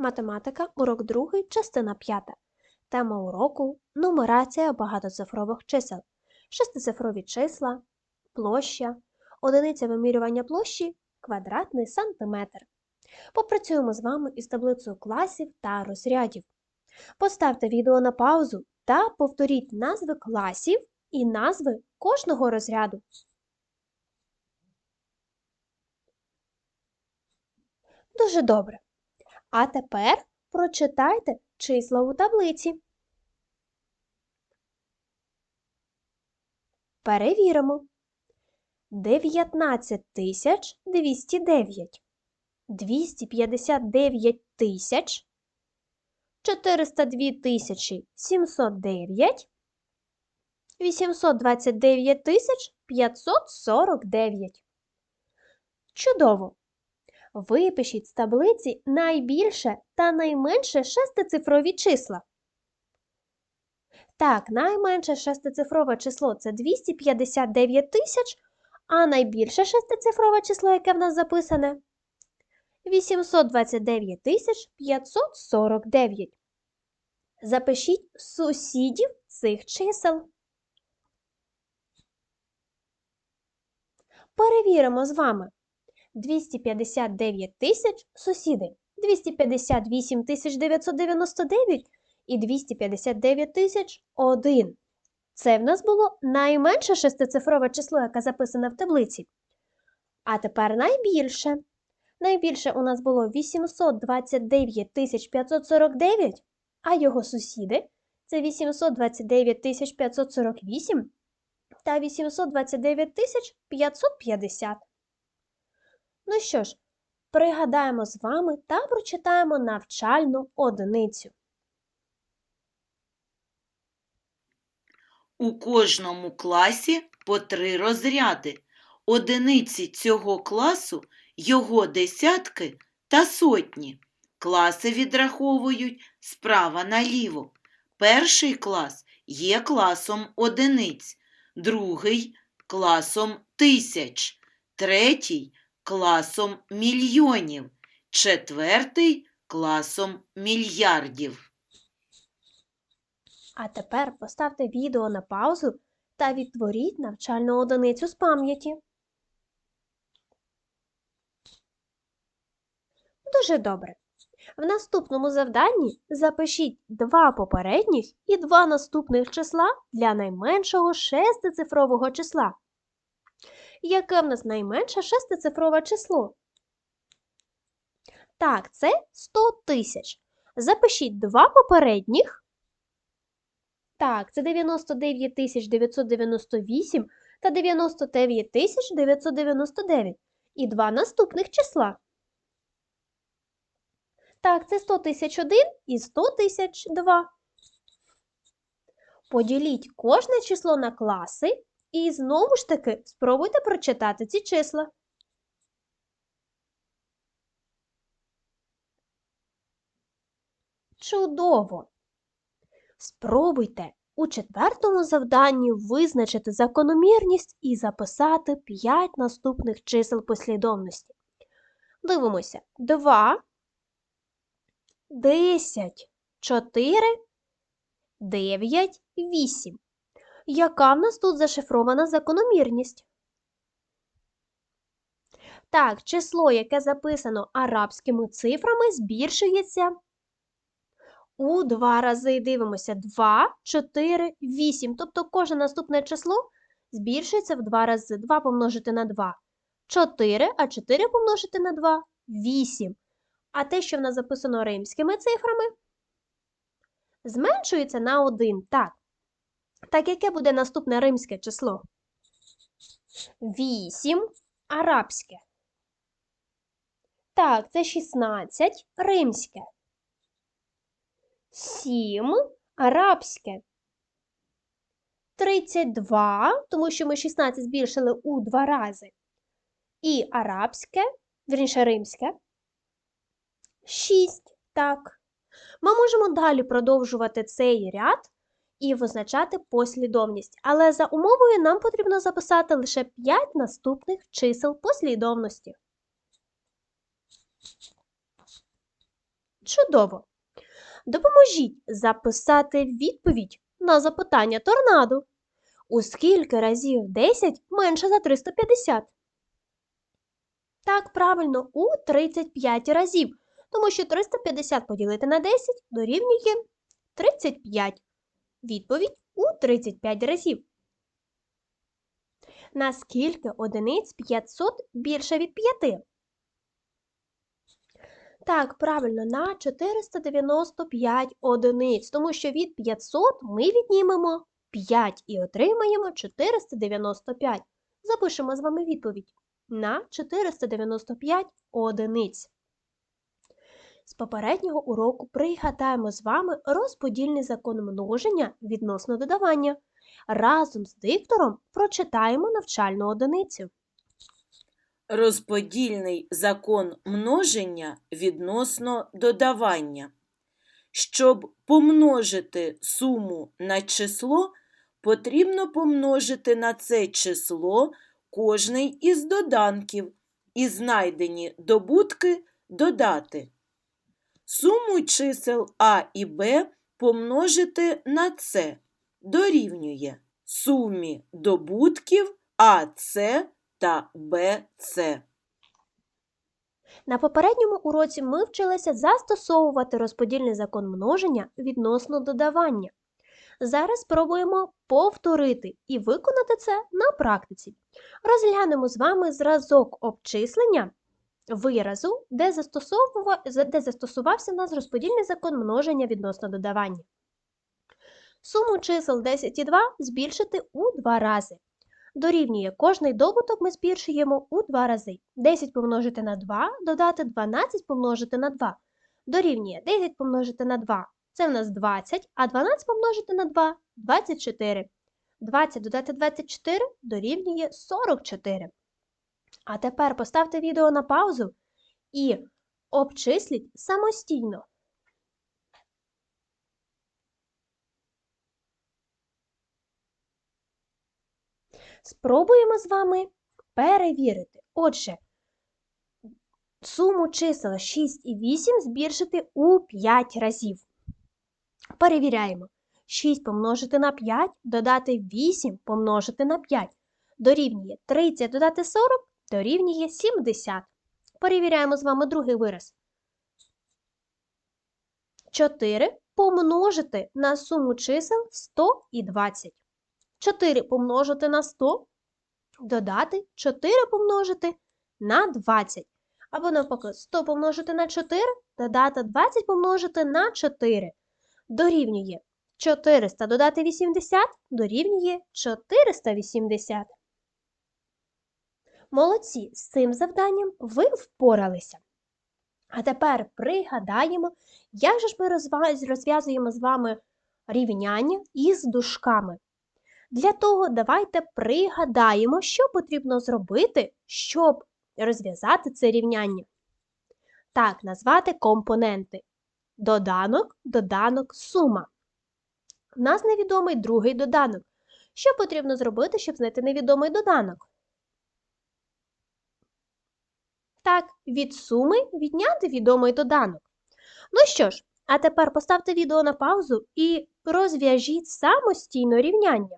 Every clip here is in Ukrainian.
Математика, урок 2, частина 5. Тема уроку нумерація багатоцифрових чисел. Шестицифрові числа, площа, одиниця вимірювання площі, квадратний сантиметр. Попрацюємо з вами із таблицею класів та розрядів. Поставте відео на паузу та повторіть назви класів і назви кожного розряду. Дуже добре. А тепер прочитайте числа у таблиці. Перевіримо. 19 тисяч 209, 259 тисяч, 402 тисячі 709, 829 тисяч 549. Чудово! Випишіть з таблиці найбільше та найменше шестицифрові числа. Так, найменше шестицифрове число це 259 тисяч, а найбільше шестицифрове число, яке в нас записане 829 тисяч 549. Запишіть сусідів цих чисел. Перевіримо з вами. 259 тисяч сусіди, 258 тисяч 999 і 259 тисяч 1. Це в нас було найменше шестицифрове число, яке записане в таблиці. А тепер найбільше. Найбільше у нас було 829 тисяч 549, а його сусіди це 829 тисяч 548 та 829 тисяч 550. Ну що ж, пригадаємо з вами та прочитаємо навчальну одиницю. У кожному класі по три розряди. Одиниці цього класу його десятки та сотні. Класи відраховують справа наліво. Перший клас є класом одиниць, другий класом тисяч, третій класом мільйонів, четвертий класом мільярдів. А тепер поставте відео на паузу та відтворіть навчальну одиницю з пам'яті. Дуже добре. В наступному завданні запишіть два попередніх і два наступних числа для найменшого шестицифрового числа. Яке в нас найменше шестицифрове число? Так, це 100 тисяч. Запишіть два попередніх. Так, це 99 998 та 99 999. І два наступних числа. Так, це 100 тисяч 1 і 100 тисяч 2. Поділіть кожне число на класи і знову ж таки спробуйте прочитати ці числа. Чудово! Спробуйте у четвертому завданні визначити закономірність і записати 5 наступних чисел послідовності. Дивимося 2, 10, 4, 9, 8. Яка в нас тут зашифрована закономірність? Так, число, яке записано арабськими цифрами, збільшується у два рази. Дивимося 2, 4, 8. Тобто кожне наступне число збільшується в два рази. 2 помножити на 2 4, а 4 помножити на 2 8. А те, що в нас записано римськими цифрами, зменшується на 1. Так. Так, яке буде наступне римське число? 8 арабське. Так, це 16 римське. 7 арабське. 32, тому що ми 16 збільшили у два рази. І арабське, вірніше римське. 6. Так. Ми можемо далі продовжувати цей ряд і визначати послідовність. Але за умовою нам потрібно записати лише 5 наступних чисел послідовності. Чудово! Допоможіть записати відповідь на запитання торнадо. У скільки разів 10 менше за 350? Так, правильно, у 35 разів, тому що 350 поділити на 10 дорівнює 35. Відповідь у 35 разів. Наскільки одиниць 500 більше від 5? Так, правильно, на 495 одиниць, тому що від 500 ми віднімемо 5 і отримаємо 495. Запишемо з вами відповідь на 495 одиниць. З попереднього уроку пригадаємо з вами розподільний закон множення відносно додавання. Разом з диктором прочитаємо навчальну одиницю. Розподільний закон множення відносно додавання. Щоб помножити суму на число, потрібно помножити на це число кожний із доданків і знайдені добутки додати. Суму чисел А і Б помножити на С дорівнює сумі добутків АС та БЦ. На попередньому уроці ми вчилися застосовувати розподільний закон множення відносно додавання. Зараз спробуємо повторити і виконати це на практиці. Розглянемо з вами зразок обчислення виразу, де, де застосувався в нас розподільний закон множення відносно додавання. Суму чисел 10 і 2 збільшити у два рази. Дорівнює кожний добуток ми збільшуємо у два рази. 10 помножити на 2, додати 12 помножити на 2. Дорівнює 10 помножити на 2. Це в нас 20, а 12 помножити на 2 – 24. 20 додати 24 дорівнює 44. А тепер поставте відео на паузу і обчисліть самостійно. Спробуємо з вами перевірити. Отже, суму чисел 6 і 8 збільшити у 5 разів. Перевіряємо. 6 помножити на 5, додати 8 помножити на 5. Дорівнює 30 додати 40, дорівнює 70. Перевіряємо з вами другий вираз. 4 помножити на суму чисел 100 і 20. 4 помножити на 100, додати 4 помножити на 20. Або навпаки, 100 помножити на 4, додати 20 помножити на 4. Дорівнює 400 додати 80, дорівнює 480. Молодці, з цим завданням ви впоралися. А тепер пригадаємо, як же ж ми розв'язуємо з вами рівняння із дужками. Для того давайте пригадаємо, що потрібно зробити, щоб розв'язати це рівняння. Так, назвати компоненти. Доданок, доданок, сума. У нас невідомий другий доданок. Що потрібно зробити, щоб знайти невідомий доданок? Так, від суми відняти відомий доданок. Ну що ж, а тепер поставте відео на паузу і розв'яжіть самостійно рівняння.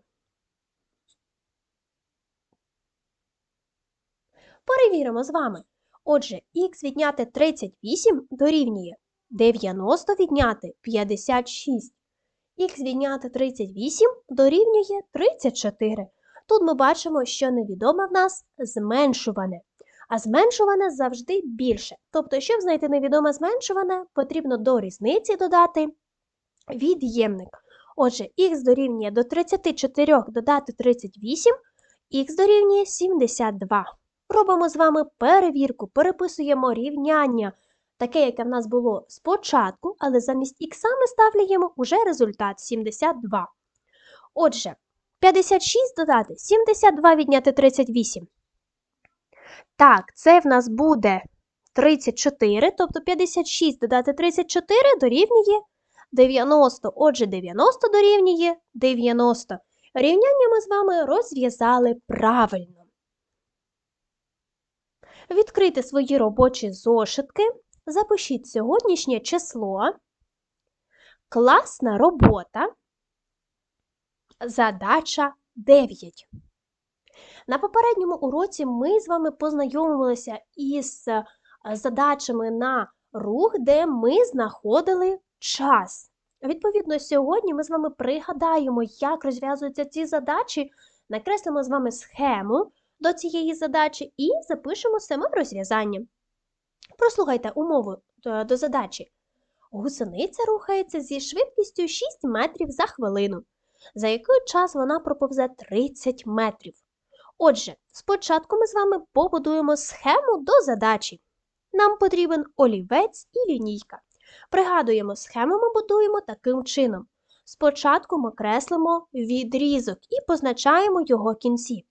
Перевіримо з вами. Отже, х відняти 38 дорівнює 90 відняти 56. Х відняти 38 дорівнює 34. Тут ми бачимо, що невідоме в нас зменшуване. А зменшуване завжди більше. Тобто, щоб знайти невідоме зменшуване, потрібно до різниці додати від'ємник. Отже, х дорівнює до 34 додати 38, х дорівнює 72. Робимо з вами перевірку, переписуємо рівняння, таке, яке в нас було спочатку, але замість х ми ставляємо уже результат 72. Отже, 56 додати 72 відняти 38. Так, це в нас буде 34, тобто 56 додати 34 дорівнює 90. Отже, 90 дорівнює 90. Рівняння ми з вами розв'язали правильно. Відкрити свої робочі зошитки запишіть сьогоднішнє число, класна робота, задача 9. На попередньому уроці ми з вами познайомилися із е, задачами на рух, де ми знаходили час. Відповідно, сьогодні ми з вами пригадаємо, як розв'язуються ці задачі, накреслимо з вами схему до цієї задачі і запишемо саме розв'язання. Прослухайте умову е, до задачі. Гусениця рухається зі швидкістю 6 метрів за хвилину, за який час вона проповзе 30 метрів. Отже, спочатку ми з вами побудуємо схему до задачі. Нам потрібен олівець і лінійка. Пригадуємо, схему ми будуємо таким чином. Спочатку ми креслимо відрізок і позначаємо його кінці.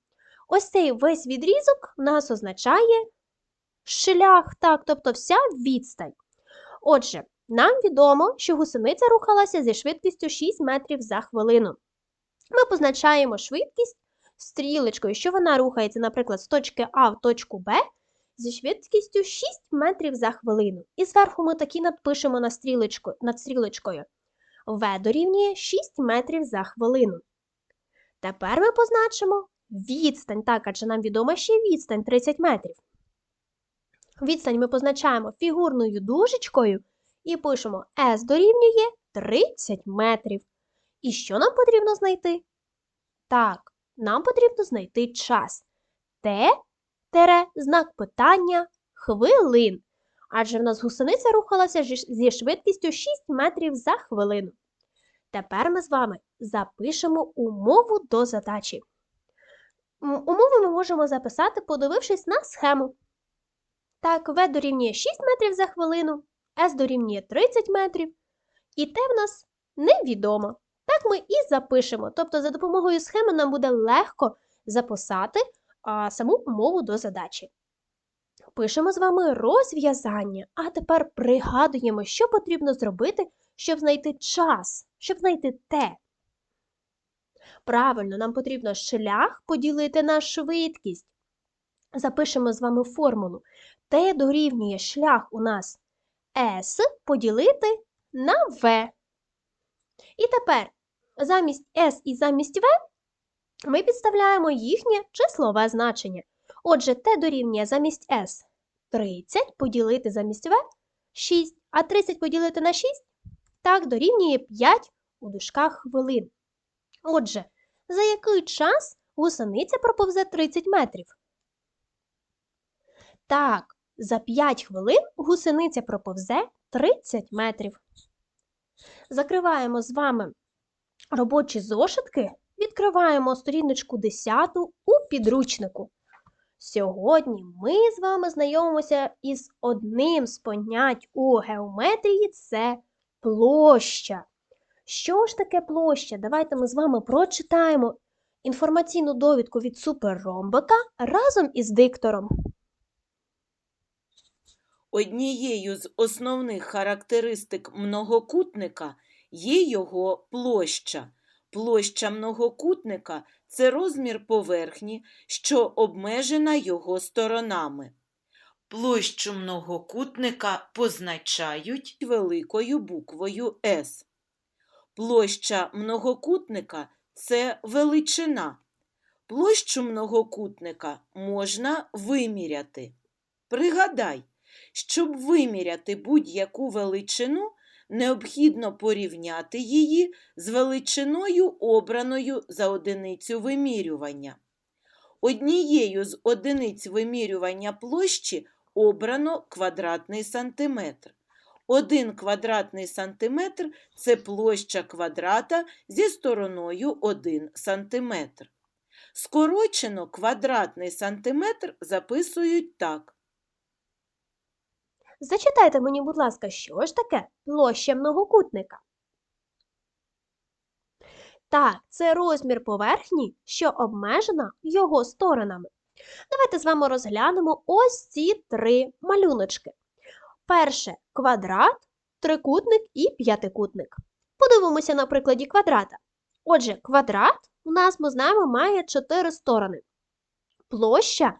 Ось цей весь відрізок нас означає шлях, так, тобто вся відстань. Отже, нам відомо, що гусениця рухалася зі швидкістю 6 метрів за хвилину. Ми позначаємо швидкість стрілочкою, що вона рухається, наприклад, з точки А в точку Б зі швидкістю 6 метрів за хвилину. І зверху ми такі надпишемо на стрілочку, над стрілочкою. В дорівнює 6 метрів за хвилину. Тепер ми позначимо відстань, так, адже нам відома ще відстань 30 метрів. Відстань ми позначаємо фігурною дужечкою і пишемо S дорівнює 30 метрів. І що нам потрібно знайти? Так, нам потрібно знайти час. Т тере знак питання хвилин. Адже в нас гусениця рухалася зі швидкістю 6 метрів за хвилину. Тепер ми з вами запишемо умову до задачі. Умову ми можемо записати, подивившись на схему. Так, В дорівнює 6 метрів за хвилину, С дорівнює 30 метрів. І Т в нас невідомо. Так ми і запишемо. Тобто, за допомогою схеми нам буде легко записати а, саму умову до задачі. Пишемо з вами розв'язання, а тепер пригадуємо, що потрібно зробити, щоб знайти час, щоб знайти Т. Правильно, нам потрібно шлях поділити на швидкість. Запишемо з вами формулу. Т дорівнює шлях у нас S поділити на V. І тепер замість S і замість V ми підставляємо їхнє числове значення. Отже, Т дорівнює замість S 30 поділити замість V 6, а 30 поділити на 6 так дорівнює 5 у дужках хвилин. Отже, за який час гусениця проповзе 30 метрів? Так, за 5 хвилин гусениця проповзе 30 метрів. Закриваємо з вами робочі зошитки, відкриваємо сторіночку 10 у підручнику. Сьогодні ми з вами знайомимося із одним з понять у геометрії це площа. Що ж таке площа? Давайте ми з вами прочитаємо інформаційну довідку від суперромбика разом із диктором. Однією з основних характеристик многокутника є його площа. Площа многокутника це розмір поверхні, що обмежена його сторонами. Площу многокутника позначають великою буквою С. Площа многокутника це величина. Площу многокутника можна виміряти. Пригадай, щоб виміряти будь-яку величину, необхідно порівняти її з величиною, обраною за одиницю вимірювання. Однією з одиниць вимірювання площі обрано квадратний сантиметр. Один квадратний сантиметр – це площа квадрата зі стороною 1 сантиметр. Скорочено квадратний сантиметр записують так. Зачитайте мені, будь ласка, що ж таке площа многокутника? Так, це розмір поверхні, що обмежена його сторонами. Давайте з вами розглянемо ось ці три малюночки. Перше квадрат, трикутник і п'ятикутник. Подивимося на прикладі квадрата. Отже, квадрат у нас, ми знаємо, має чотири сторони. Площа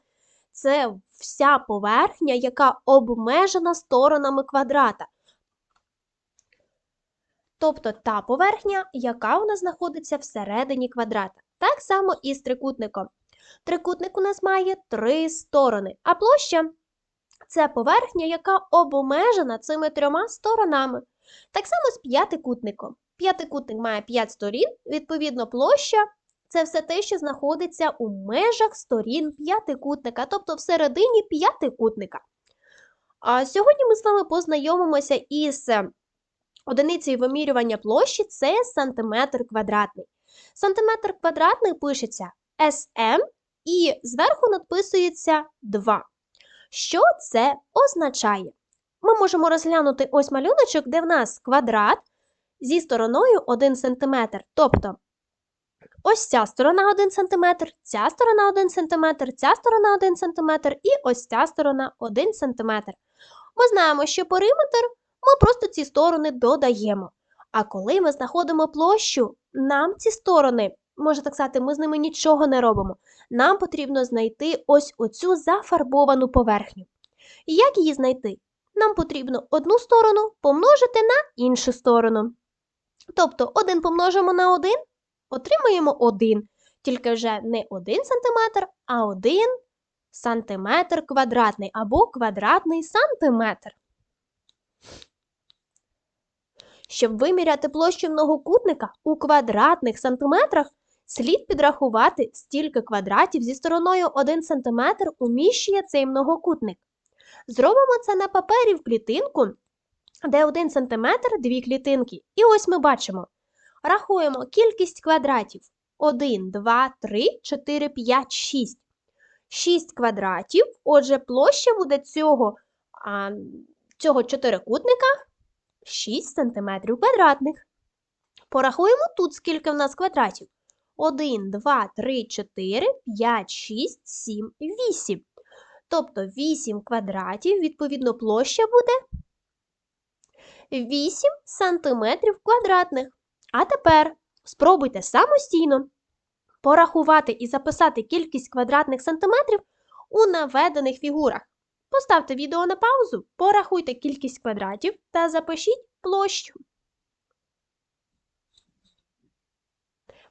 це вся поверхня, яка обмежена сторонами квадрата. Тобто та поверхня, яка у нас знаходиться всередині квадрата. Так само і з трикутником. Трикутник у нас має три сторони, а площа це поверхня, яка обмежена цими трьома сторонами. Так само з п'ятикутником. П'ятикутник має п'ять сторін, відповідно, площа це все те, що знаходиться у межах сторін п'ятикутника, тобто всередині п'ятикутника. А сьогодні ми з вами познайомимося із одиницею вимірювання площі це сантиметр квадратний. Сантиметр квадратний пишеться SM і зверху надписується 2. Що це означає? Ми можемо розглянути ось малюночок, де в нас квадрат зі стороною 1 см. Тобто ось ця сторона 1 см, ця сторона 1 см, ця сторона 1 см і ось ця сторона 1 см. Ми знаємо, що периметр ми просто ці сторони додаємо. А коли ми знаходимо площу, нам ці сторони, можна так сказати, ми з ними нічого не робимо. Нам потрібно знайти ось оцю зафарбовану поверхню. І як її знайти? Нам потрібно одну сторону помножити на іншу сторону. Тобто 1 помножимо на 1, отримаємо 1. Тільки вже не 1 см, а 1 сантиметр квадратний або квадратний сантиметр. Щоб виміряти площу многокутника у квадратних сантиметрах, слід підрахувати, стільки квадратів зі стороною 1 см уміщує цей многокутник. Зробимо це на папері в клітинку, де 1 см дві клітинки. І ось ми бачимо. Рахуємо кількість квадратів. 1, 2, 3, 4, 5, 6. 6 квадратів. Отже, площа буде цього, а, цього чотирикутника 6 см квадратних. Порахуємо тут, скільки в нас квадратів. 1, 2, 3, 4, 5, 6, 7, 8. Тобто 8 квадратів, відповідно, площа буде 8 сантиметрів квадратних. А тепер спробуйте самостійно порахувати і записати кількість квадратних сантиметрів у наведених фігурах. Поставте відео на паузу, порахуйте кількість квадратів та запишіть площу.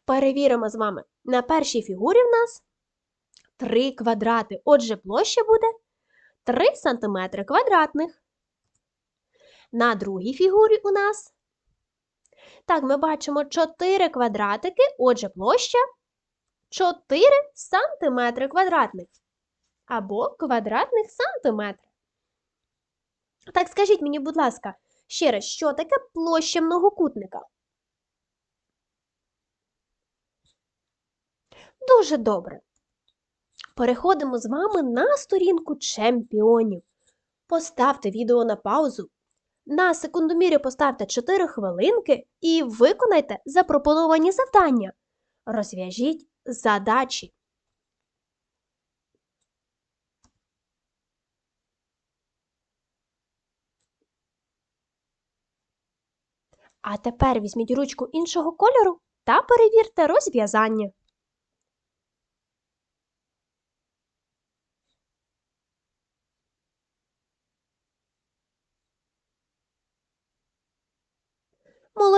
Перевіримо з вами. На першій фігурі в нас 3 квадрати. Отже, площа буде 3 см квадратних. На другій фігурі у нас. Так, ми бачимо 4 квадратики, отже, площа 4 см квадратних. Або квадратних сантиметрів. Так, скажіть мені, будь ласка, ще раз, що таке площа многокутника? Дуже добре. Переходимо з вами на сторінку чемпіонів. Поставте відео на паузу. На секундомірі поставте 4 хвилинки і виконайте запропоновані завдання. Розв'яжіть задачі. А тепер візьміть ручку іншого кольору та перевірте розв'язання.